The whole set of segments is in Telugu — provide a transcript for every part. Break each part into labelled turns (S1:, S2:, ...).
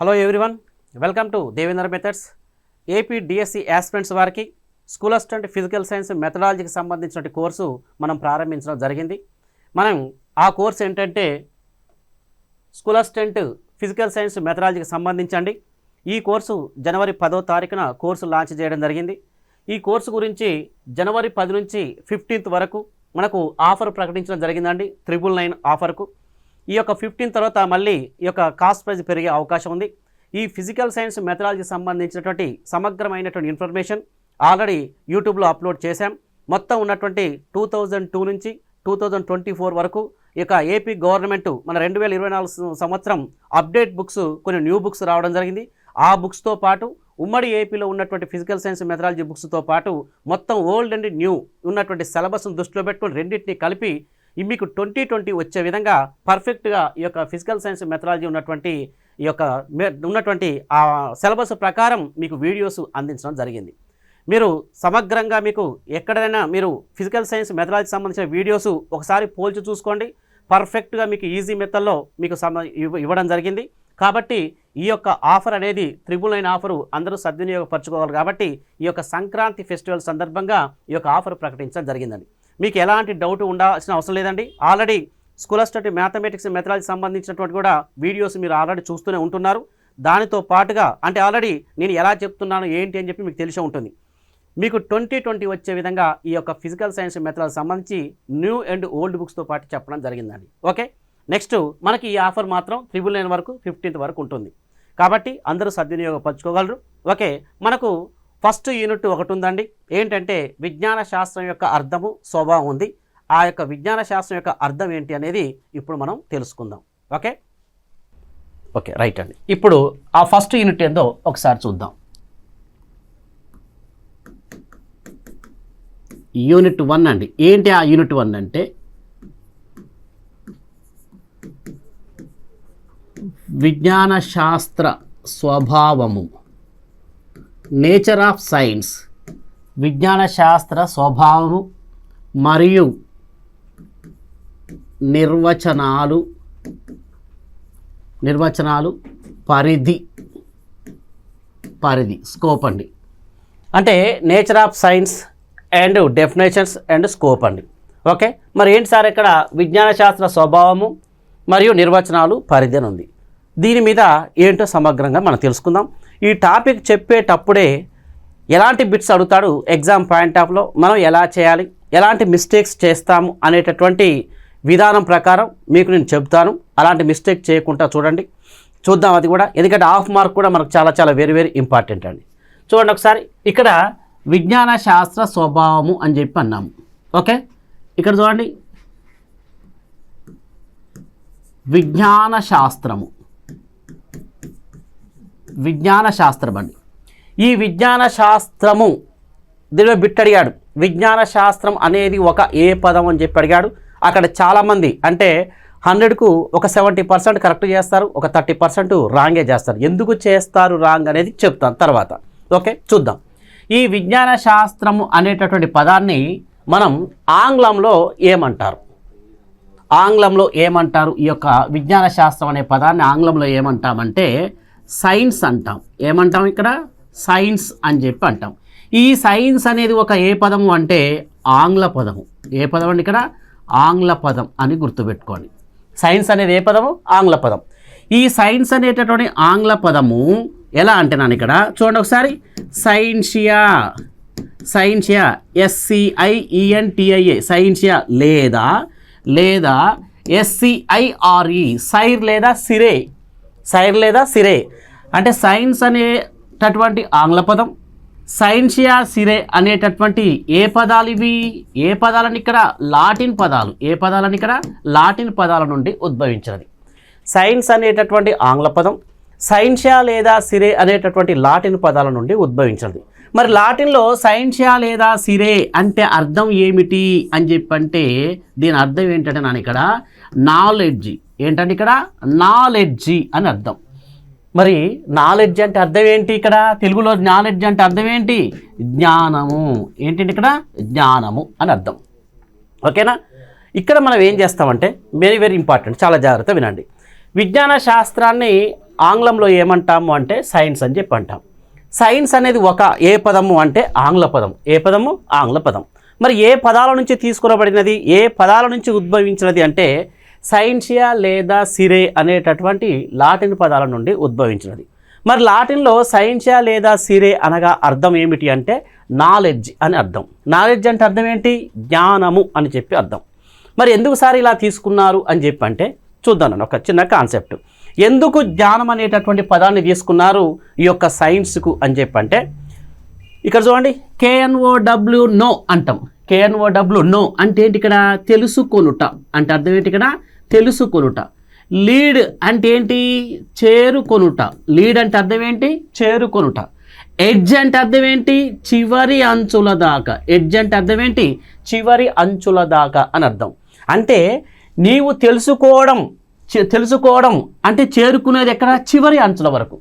S1: Hello everyone welcome to Devendra methods AP DSC aspirants వారికి స్కూల్ అసిస్టెంట్ ఫిజికల్ సైన్స్ మెథడాలజీకి సంబంధించిన కోర్సు మనం ప్రారంభించడం జరిగింది. మనం ఆ కోర్సు ఏంటంటే స్కూల్ అసిస్టెంట్ ఫిజికల్ సైన్స్ మెథడాలజీకి సంబంధించండి. ఈ కోర్సు జనవరి పదో తారీఖున కోర్సు లాంచ్ చేయడం జరిగింది. ఈ కోర్సు గురించి జనవరి పది నుంచి ఫిఫ్టీన్త్ వరకు మనకు ఆఫర్ ప్రకటించడం జరిగిందండి. త్రిబుల్ నైన్ ఆఫర్కు ఈ యొక్క ఫిఫ్టీన్ తర్వాత మళ్ళీ ఈ యొక్క కాస్ట్ ప్రైజ్ పెరిగే అవకాశం ఉంది. ఈ ఫిజికల్ సైన్స్ మెథడాలజీ సంబంధించినటువంటి సమగ్రమైనటువంటి ఇన్ఫర్మేషన్ ఆల్రెడీ యూట్యూబ్లో అప్లోడ్ చేశాం. మొత్తం ఉన్నటువంటి టూ థౌజండ్ టూ నుంచి టూ థౌజండ్ ట్వంటీ ఫోర్ వరకు ఈ యొక్క ఏపీ గవర్నమెంట్ మన రెండు వేల ఇరవై నాలుగు సంవత్సరం అప్డేట్ బుక్స్ కొన్ని న్యూ బుక్స్ రావడం జరిగింది. ఆ బుక్స్తో పాటు ఉమ్మడి ఏపీలో ఉన్నటువంటి ఫిజికల్ సైన్స్ మెథడాలజీ బుక్స్తో పాటు మొత్తం ఓల్డ్ అండ్ న్యూ ఉన్నటువంటి సిలబస్ను దృష్టిలో పెట్టుకొని రెండింటిని కలిపి మీకు ట్వంటీ ట్వంటీ వచ్చే విధంగా పర్ఫెక్ట్గా ఈ యొక్క ఫిజికల్ సైన్స్ మెథడాలజీ ఉన్నటువంటి ఈ యొక్క మె- ఉన్నటువంటి ఆ సిలబస్ ప్రకారం మీకు వీడియోస్ అందించడం జరిగింది. మీరు సమగ్రంగా మీకు ఎక్కడైనా మీరు ఫిజికల్ సైన్స్ మెథడాలజీ సంబంధించిన వీడియోస్ ఒకసారి పోల్చి చూసుకోండి. పర్ఫెక్ట్గా మీకు ఈజీ మెథడ్లో మీకు సమ ఇవ్వడం జరిగింది. కాబట్టి ఈ యొక్క ఆఫర్ అనేది త్రిబుల్ నైన్ ఆఫరు అందరూ సద్వినియోగపరచుకోవాలి కాబట్టి ఈ యొక్క సంక్రాంతి ఫెస్టివల్ సందర్భంగా ఈ యొక్క ఆఫర్ ప్రకటించడం జరిగిందండి. మీకు ఎలాంటి డౌట్ ఉండాల్సిన అవసరం లేదండి. Already school study mathematics methodology సంబంధించినటువంటి కూడా వీడియోస్ మీరు ఆల్రెడీ చూస్తూనే ఉంటున్నారు. దానితో పాటుగా అంటే ఆల్రెడీ నేను ఎలా చెప్తున్నాను ఏంటి అని చెప్పి మీకు తెలిసే ఉంటుంది. మీకు ట్వంటీ ట్వంటీ వచ్చే విధంగా ఈ యొక్క ఫిజికల్ సైన్స్ మెథడ్ సంబంధించి న్యూ అండ్ ఓల్డ్ బుక్స్తో పాటు చెప్పడం జరిగిందండి. ఓకే నెక్స్ట్ మనకి ఈ ఆఫర్ మాత్రం త్రిబుల్ నైన్ వరకు ఫిఫ్టీన్త్ వరకు ఉంటుంది. కాబట్టి అందరూ సద్వినియోగపరచుకోగలరు. ఓకే మనకు ఫస్ట్ యూనిట్ ఒకటి ఉందండి ఏంటంటే విజ్ఞాన శాస్త్రం యొక్క అర్థము స్వభావం ఉంది. ఆ యొక్క విజ్ఞాన శాస్త్రం యొక్క అర్థం ఏంటి అనేది ఇప్పుడు మనం తెలుసుకుందాం. ఓకే? ఓకే రైట్ అండి. ఇప్పుడు ఆ ఫస్ట్ యూనిట్ ఏందో ఒకసారి చూద్దాం. యూనిట్ వన్ అండి. ఏంటి ఆ యూనిట్ వన్ అంటే విజ్ఞాన శాస్త్ర స్వభావము. నేచర్ ఆఫ్ సైన్స్ విజ్ఞాన శాస్త్ర స్వభావము మరియు నిర్వచనాలు నిర్వచనాలు పరిధి పరిధి స్కోప్ అండి. అంటే nature of science and definitions and scope అండి. ఓకే? మరి ఏంటి సార్ ఇక్కడ విజ్ఞాన శాస్త్ర స్వభావము మరియు నిర్వచనాలు పరిధి అని ఉంది. దీని మీద ఏంటో సమగ్రంగా మనం తెలుసుకుందాం. ఈ టాపిక్ చెప్పేటప్పుడే ఎలాంటి బిట్స్ అడుగుతాడు ఎగ్జామ్ పాయింట్ ఆఫ్లో మనం ఎలా చేయాలి? ఎలాంటి మిస్టేక్స్ చేస్తాము అనేటటువంటి విధానం ప్రకారం మీకు నేను చెప్తాను అలాంటి మిస్టేక్ చేయకుండా చూడండి. చూద్దాం అది కూడా. ఎందుకంటే హాఫ్ మార్క్ కూడా మనకు చాలా చాలా వెరీ వెరీ ఇంపార్టెంట్ అండి. చూడండి ఒకసారి. ఇక్కడ విజ్ఞాన శాస్త్ర స్వభావము అని చెప్పి అన్నాము. ఓకే? ఇక్కడ చూడండి. విజ్ఞాన శాస్త్రము. విజ్ఞాన శాస్త్రం అండి ఈ విజ్ఞాన శాస్త్రము దీనిలో బిట్ అడిగాడు. విజ్ఞాన శాస్త్రం అనేది ఒక ఏ పదం అని చెప్పి అడిగాడు. అక్కడ చాలామంది అంటే హండ్రెడ్కు ఒక సెవెంటీ పర్సెంట్ కరెక్ట్ చేస్తారు ఒక థర్టీ పర్సెంట్ రాంగే చేస్తారు. ఎందుకు చేస్తారు రాంగ్ అనేది చెప్తాను తర్వాత. ఓకే చూద్దాం. ఈ విజ్ఞాన శాస్త్రము అనేటటువంటి పదాన్ని మనం ఆంగ్లంలో ఏమంటారు? ఆంగ్లంలో ఏమంటారు? ఈ యొక్క విజ్ఞాన శాస్త్రం అనే పదాన్ని ఆంగ్లంలో ఏమంటామంటే సైన్స్ అంటాం. ఏమంటాం ఇక్కడ? సైన్స్ అని చెప్పి అంటాం. ఈ సైన్స్ అనేది ఒక ఏ పదము అంటే ఆంగ్ల పదము. ఏ పదం అండి ఇక్కడ? ఆంగ్ల పదం అని గుర్తుపెట్టుకోండి. సైన్స్ అనేది ఏ పదము? ఆంగ్ల పదం. ఈ సైన్స్ అనేటటువంటి ఆంగ్ల పదము ఎలా అంటే నాన్న ఇక్కడ? చూడండి ఒకసారి. సైన్షియా. సైన్షియా. ఎస్సిఐఈఎన్టిఐఏ సైన్షియా లేదా లేదా ఎస్సిఐఆర్ఈ సైర్ లేదా సిరే. సైర్ లేదా సిరే. అంటే సైన్స్ అనేటటువంటి ఆంగ్ల పదం సైన్షియా సిరే అనేటటువంటి ఏ పదాలు ఇవి? ఏ పదాలని ఇక్కడ? లాటిన్ పదాలు. ఏ పదాలని ఇక్కడ? లాటిన్ పదాల నుండి ఉద్భవించినది. సైన్స్ అనేటటువంటి ఆంగ్ల పదం సైన్షియా లేదా సిరే అనేటటువంటి లాటిన్ పదాల నుండి ఉద్భవించినది. మరి లాటిన్లో సైన్షియా లేదా సిరే అంటే అర్థం ఏమిటి అని చెప్పంటే దీని అర్థం ఏంటంటే ನಾನು ఇక్కడ నాలెడ్జి. ఏంటంటే ఇక్కడ? నాలెడ్జి అని అర్థం. మరి నాలెడ్జ్ అంటే అర్థం ఏంటి ఇక్కడ? తెలుగులో నాలెడ్జ్ అంటే అర్థం ఏంటి? జ్ఞానము. ఏంటంటే ఇక్కడ? జ్ఞానము అని అర్థం. ఓకేనా? ఇక్కడ మనం ఏం చేస్తామంటే వెరీ వెరీ ఇంపార్టెంట్ చాలా జాగ్రత్త వినండి. విజ్ఞాన శాస్త్రాన్ని ఆంగ్లంలో ఏమంటాము అంటే సైన్స్ అని చెప్పి అంటాం. సైన్స్ అనేది ఒక ఏ పదము అంటే ఆంగ్ల పదం ఏ పదము? ఆంగ్ల పదం. మరి ఏ పదాల నుంచి తీసుకురబడినది? ఏ పదాల నుంచి ఉద్భవించినది అంటే సైన్షియా లేదా సిరే అనేటటువంటి లాటిన్ పదాల నుండి ఉద్భవించినది. మరి లాటిన్లో సైన్షియా లేదా సిరే అనగా అర్థం ఏమిటి అంటే నాలెడ్జ్ అని అర్థం. నాలెడ్జ్ అంటే అర్థం ఏంటి? జ్ఞానము అని చెప్పి అర్థం. మరి ఎందుకు సార్ ఇలా తీసుకున్నారు అని చెప్పి అంటే చూద్దాం ఒక చిన్న కాన్సెప్ట్. ఎందుకు జ్ఞానం అనేటటువంటి పదాన్ని తీసుకున్నారు ఈ యొక్క సైన్స్కు అని చెప్పంటే ఇక్కడ చూడండి K N O W know అంటాం. K N O W know అంటే ఏంటి ఇక్కడ? తెలుసుకొనుట. అంటే అర్థం ఏంటి ఇక్కడ? తెలుసుకొనుట. లీడ్ అంటే ఏంటి? చేరుకొనుట. లీడ్ అంటే అర్థం ఏంటి? చేరుకొనుట. ఎడ్జ్ అంటే అర్థం ఏంటి? చివరి అంచుల దాకా. ఎడ్జ్ అంటే అర్థం ఏంటి? చివరి అంచుల దాకా అని అర్థం. అంటే నీవు తెలుసుకోవడం తెలుసుకోవడం అంటే చేరుకునేది ఎక్కడ? చివరి అంచుల వరకు.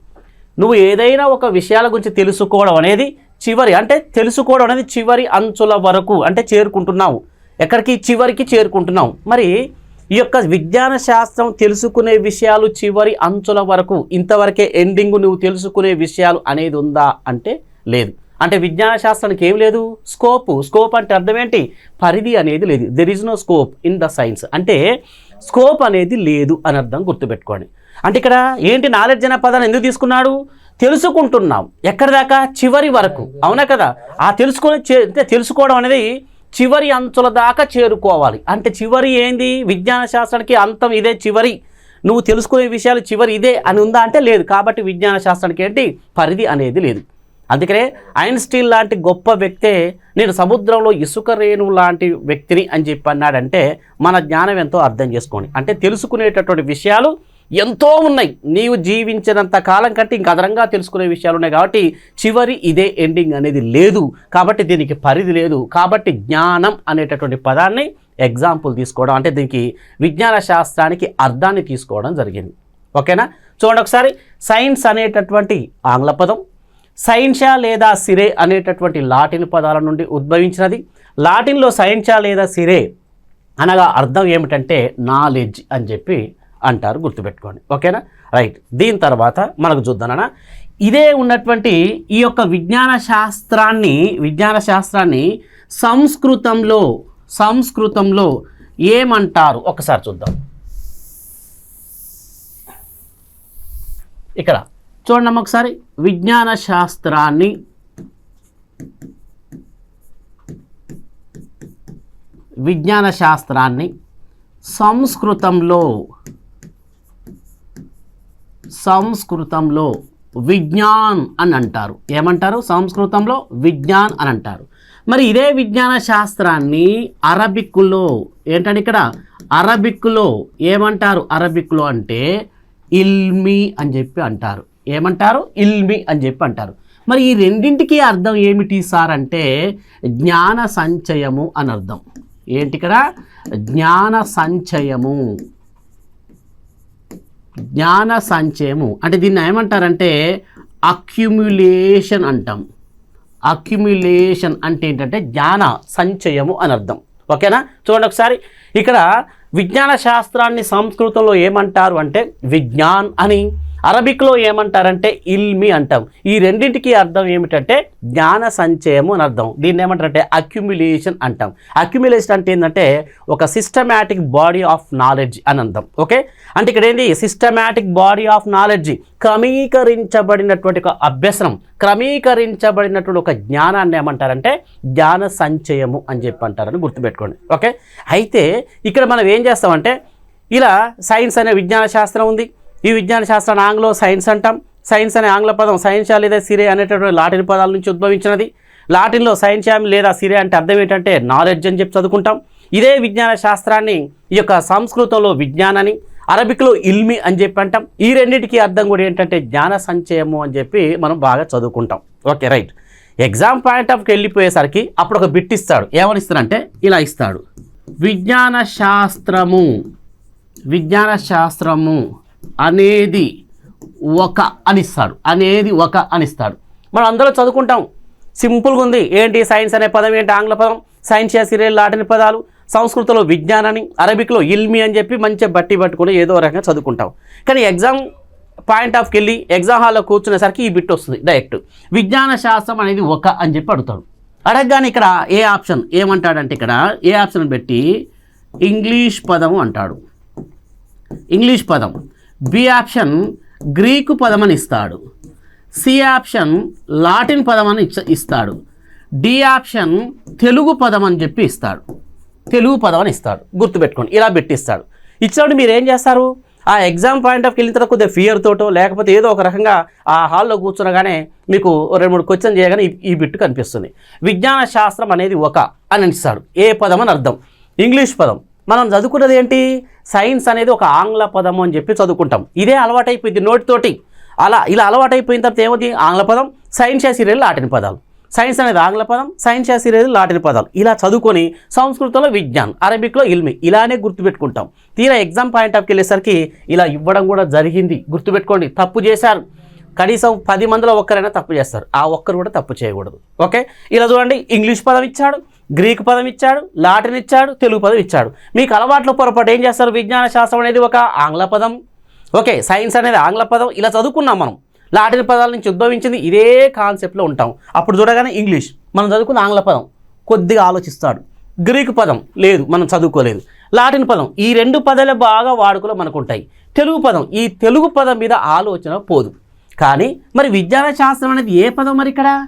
S1: నువ్వు ఏదైనా ఒక విషయాల గురించి తెలుసుకోవడం అనేది చివరి అంటే తెలుసుకోవడం అనేది చివరి అంచుల వరకు అంటే చేరుకుంటున్నావు. ఎక్కడికి? చివరికి చేరుకుంటున్నావు. మరి ఈ యొక్క విజ్ఞాన శాస్త్రం తెలుసుకునే విషయాలు చివరి అంచుల వరకు ఇంతవరకే ఎండింగ్ నువ్వు తెలుసుకునే విషయాలు అనేది ఉందా అంటే లేదు. అంటే విజ్ఞాన శాస్త్రానికి ఏం లేదు? స్కోప్. స్కోప్ అంటే అర్థం ఏంటి? పరిధి అనేది లేదు. There is no scope in the science అంటే స్కోప్ అనేది లేదు అని అర్థం గుర్తుపెట్టుకోండి. అంటే ఇక్కడ ఏంటి నాలెడ్జ్ అనే పదాన్ని ఎందుకు తీసుకున్నాడు? తెలుసుకుంటున్నాం. ఎక్కడి దాకా? చివరి వరకు. అవునా కదా? ఆ తెలుసుకునే చే- తెలుసుకోవడం అనేది చివరి అంచుల దాకా చేరుకోవాలి. అంటే చివరి ఏంది? విజ్ఞాన శాస్త్రానికి అంతం ఇదే చివరి. నువ్వు తెలుసుకునే విషయాలు చివరి ఇదే అని ఉందా అంటే లేదు. కాబట్టి విజ్ఞాన శాస్త్రానికి ఏంటి? పరిధి అనేది లేదు. అందుకనే ఐన్స్టీన్ లాంటి గొప్ప వ్యక్తే నేను సముద్రంలో ఇసుక రేణు లాంటి వ్యక్తిని అని చెప్పి అన్నాడంటే మన జ్ఞానం ఎంతో అర్థం చేసుకోండి. అంటే తెలుసుకునేటటువంటి విషయాలు ఎంతో ఉన్నాయి. నీవు జీవించినంత కాలం కంటే ఇంక అదనంగా తెలుసుకునే విషయాలు ఉన్నాయి కాబట్టి చివరి ఇదే ఎండింగ్ అనేది లేదు. కాబట్టి దీనికి పరిధి లేదు. కాబట్టి జ్ఞానం అనేటటువంటి పదాన్ని ఎగ్జాంపుల్ తీసుకోవడం అంటే దీనికి విజ్ఞాన శాస్త్రానికి అర్థాన్ని తీసుకోవడం జరిగింది. ఓకేనా? చూడండి ఒకసారి. సైన్స్ అనేటటువంటి ఆంగ్ల పదం సైన్షా లేదా సిరే అనేటటువంటి లాటిన్ పదాల నుండి ఉద్భవించినది. లాటిన్లో సైన్షా లేదా సిరే అనగా అర్థం ఏమిటంటే నాలెడ్జ్ అని చెప్పి అంటారు గుర్తుపెట్టుకోండి. ఓకేనా? రైట్. దీని తర్వాత మనకు చూద్దానన్నా ఇదే ఉన్నటువంటి ఈ యొక్క విజ్ఞాన శాస్త్రాన్ని విజ్ఞాన శాస్త్రాన్ని సంస్కృతంలో సంస్కృతంలో ఏమంటారు? ఒకసారి చూద్దాం. ఇక్కడ. చూడండి ఒకసారి. విజ్ఞాన శాస్త్రాన్ని విజ్ఞాన శాస్త్రాన్ని సంస్కృతంలో సంస్కృతంలో విజ్ఞాన్ అని అంటారు. ఏమంటారు? సంస్కృతంలో విజ్ఞాన్ అని అంటారు. మరి ఇదే విజ్ఞాన శాస్త్రాన్ని అరబిక్లో ఏంటంటే ఇక్కడ? అరబిక్లో ఏమంటారు? అరబిక్లో అంటే ఇల్మి అని చెప్పి అంటారు. ఏమంటారు? ఇల్మి అని చెప్పి అంటారు. మరి ఈ రెండింటికి అర్థం ఏమిటి సార్ అంటే జ్ఞాన సంచయము అని అర్థం. ఏంటి ఇక్కడ జ్ఞాన సంచయము. జ్ఞాన సంచయము. అంటే దీన్ని ఏమంటారంటే అక్యుములేషన్ అంటాం. అక్యుములేషన్ అంటే ఏంటంటే జ్ఞాన సంచయము అని అర్థం. ఓకేనా? చూడండి ఒకసారి. ఇక్కడ విజ్ఞాన శాస్త్రాన్ని సంస్కృతంలో ఏమంటారు అంటే విజ్ఞాన్ అని. అరబిక్లో ఏమంటారంటే ఇల్మి అంటాం. ఈ రెండింటికి అర్థం ఏమిటంటే జ్ఞాన సంచయము అని అర్థం. దీన్ని ఏమంటారంటే అక్యుములేషన్ అంటాం. అక్యుమిలేషన్ అంటే ఏంటంటే ఒక సిస్టమాటిక్ బాడీ ఆఫ్ నాలెడ్జ్ అని అర్థం. ఓకే అంటే ఇక్కడ ఏంటి సిస్టమాటిక్ బాడీ ఆఫ్ నాలెడ్జ్ క్రమీకరించబడినటువంటి ఒక అభ్యసనం. క్రమీకరించబడినటువంటి ఒక జ్ఞానాన్ని ఏమంటారంటే జ్ఞాన సంచయము అని చెప్పి అంటారని గుర్తుపెట్టుకోండి. ఓకే అయితే ఇక్కడ మనం ఏం చేస్తామంటే ఇలా సైన్స్ అనే విజ్ఞాన శాస్త్రం ఉంది. ఈ విజ్ఞాన శాస్త్రాన్ని ఆంగ్లో సైన్స్ అంటాం. సైన్స్ అనే ఆంగ్ల పదం సైన్షా లేదా సిరే అనేటటువంటి లాటిన్ పదాల నుంచి ఉద్భవించినది. లాటిన్లో సైన్షా లేదా సిరే అంటే అర్థం ఏంటంటే నాలెడ్జ్ అని చెప్పి చదువుకుంటాం. ఇదే విజ్ఞాన శాస్త్రాన్ని ఈ యొక్క సంస్కృతంలో విజ్ఞానని అరబిక్లో ఇల్మి అని చెప్పి అంటాం. ఈ రెండింటికి అర్థం కూడా ఏంటంటే జ్ఞాన సంచయము అని చెప్పి మనం బాగా చదువుకుంటాం. Okay right. ఎగ్జామ్ పాయింట్ ఆఫ్కి వెళ్ళిపోయేసరికి అప్పుడు ఒక బిట్ ఇస్తాడు. ఏమని ఇస్తాడంటే ఇలా ఇస్తాడు. విజ్ఞాన శాస్త్రము విజ్ఞాన శాస్త్రము. అనేది ఒక అనిస్తాడు. అనేది ఒక అనిస్తాడు. మనం అందరూ చదువుకుంటాం. సింపుల్గా ఉంది. ఏంటి సైన్స్ అనే పదం? ఏంటి ఆంగ్ల పదం? సైన్స్ సిరియల్ లాటిన పదాలు. సంస్కృతంలో విజ్ఞానాన్ని అరబిక్లో ఇల్మి అని చెప్పి మంచిగా బట్టి పట్టుకుని ఏదో రకంగా చదువుకుంటాం. కానీ ఎగ్జామ్ పాయింట్ ఆఫ్కి వెళ్ళి ఎగ్జామ్ హాల్లో కూర్చునేసరికి ఈ బిట్ వస్తుంది డైరెక్ట్. విజ్ఞాన శాస్త్రం అనేది ఒక అని చెప్పి అడుగుతాడు. అడగగానే ఇక్కడ ఏ ఆప్షన్? ఏమంటాడంటే ఇక్కడ ఏ ఆప్షన్ పెట్టి ఇంగ్లీష్ పదము అంటాడు. ఇంగ్లీష్ పదం. బి ఆప్షన్ గ్రీకు పదం అని ఇస్తాడు. సి ఆప్షన్ లాటిన్ పదం అని ఇచ్చ- ఇస్తాడు. డి ఆప్షన్ తెలుగు పదం అని చెప్పి ఇస్తాడు. తెలుగు పదం అని ఇస్తాడు. గుర్తుపెట్టుకోండి ఇలా పెట్టిస్తాడు. ఇచ్చినప్పుడు మీరు ఏం చేస్తారు? ఆ ఎగ్జామ్ పాయింట్ ఆఫ్ వెళ్ళిన తర్వాత కొద్దిగా ఫియర్ తోటో లేకపోతే ఏదో ఒక రకంగా ఆ హాల్లో కూర్చునగానే మీకు రెండు మూడు క్వశ్చన్ చేయగానే ఈ- ఈ బిట్టు కనిపిస్తుంది. విజ్ఞాన శాస్త్రం అనేది ఒక అని ఇస్తాడు ఏ పదం అని అర్థం? ఇంగ్లీష్ పదం. మనం చదువుకున్నది ఏంటి? సైన్స్ అనేది ఒక ఆంగ్ల పదము అని చెప్పి చదువుకుంటాం. ఇదే అలవాటైపోయింది నోటితోటి. అలా ఇలా అలవాటైపోయిన తర్వాత ఏమవుతుంది? ఆంగ్ల పదం సైన్స్ సీరియల్ లాటిన్ పదాలు. సైన్స్ అనేది ఆంగ్ల పదం సైన్స్ సీరియల్ లాటిన్ పదాలు. ఇలా చదువుకొని సంస్కృతంలో విజ్ఞాన్ అరబిక్లో ఇల్మి ఇలానే గుర్తుపెట్టుకుంటాం. తీరా ఎగ్జామ్ పాయింట్ ఆఫ్కి వెళ్ళేసరికి ఇలా ఇవ్వడం కూడా జరిగింది. గుర్తుపెట్టుకోండి తప్పు చేశారు. కనీసం పది మందిలో ఒక్కరైనా తప్పు చేస్తారు. ఆ ఒక్కరు కూడా తప్పు చేయకూడదు. ఓకే? ఇలా చూడండి ఇంగ్లీష్ పదం ఇచ్చాడు. గ్రీకు పదం ఇచ్చాడు లాటిన్ ఇచ్చాడు తెలుగు పదం ఇచ్చాడు. మీకు అలవాట్లు పొరపాటు ఏం చేస్తారు? విజ్ఞాన శాస్త్రం అనేది ఒక ఆంగ్ల పదం. ఓకే సైన్స్ అనేది ఆంగ్ల పదం. ఇలా చదువుకున్నాం మనం. లాటిన్ పదాల నుంచి ఉద్భవించింది ఇదే కాన్సెప్ట్లో ఉంటాం. అప్పుడు చూడగానే ఇంగ్లీష్. మనం చదువుకున్న ఆంగ్ల పదం. కొద్దిగా ఆలోచిస్తాడు. గ్రీకు పదం. లేదు మనం చదువుకోలేదు. లాటిన్ పదం. ఈ రెండు పదాలే బాగా వాడుకలో మనకు ఉంటాయి తెలుగు పదం. ఈ తెలుగు పదం మీద ఆలోచన పోదు. కానీ మరి విజ్ఞాన శాస్త్రం అనేది ఏ పదం మరి ఇక్కడ?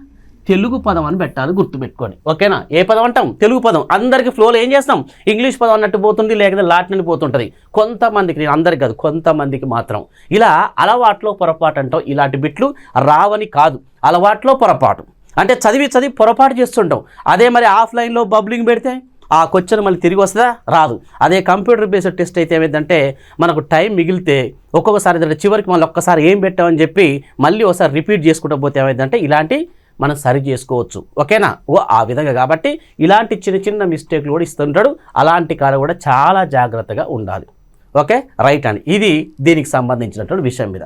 S1: తెలుగు పదం అని పెట్టాలి గుర్తుపెట్టుకొని. ఓకేనా? ఏ పదం అంటాం? తెలుగు పదం. అందరికి ఫ్లోలో ఏం చేస్తాం? ఇంగ్లీష్ పదం అన్నట్టు పోతుంది లేకపోతే లాటిన్ అని పోతుంటుంది. కొంతమందికి నేను అందరికి కాదు కొంతమందికి మాత్రం. ఇలా అలవాట్లో పొరపాటు అంటాం. ఇలాంటి బిట్లు రావని కాదు. అలవాట్లో పొరపాటు. అంటే చదివి చదివి పొరపాటు చేస్తుంటాం. అదే మరి ఆఫ్లైన్లో బబ్లింగ్ పెడితే ఆ క్వశ్చన్ మళ్ళీ తిరిగి వస్తుందా? రాదు. అదే కంప్యూటర్ బేస్డ్ టెస్ట్ అయితే ఏమైందంటే మనకు టైం మిగిలితే ఒక్కొక్కసారి చివరికి మళ్ళీ ఒక్కసారి ఏం పెట్టామని చెప్పి మళ్ళీ ఒకసారి రిపీట్ చేసుకుంటూ పోతే ఏమైందంటే ఇలాంటి మనం సరి చేసుకోవచ్చు. ఓకేనా? ఓ ఆ విధంగా కాబట్టి ఇలాంటి చిన్న చిన్న మిస్టేక్లు కూడా ఇస్తుంటాడు. అలాంటి కాడ కూడా చాలా జాగ్రత్తగా ఉండాలి. ఓకే? రైట్ అండి. ఇది దీనికి సంబంధించినటువంటి విషయం మీద.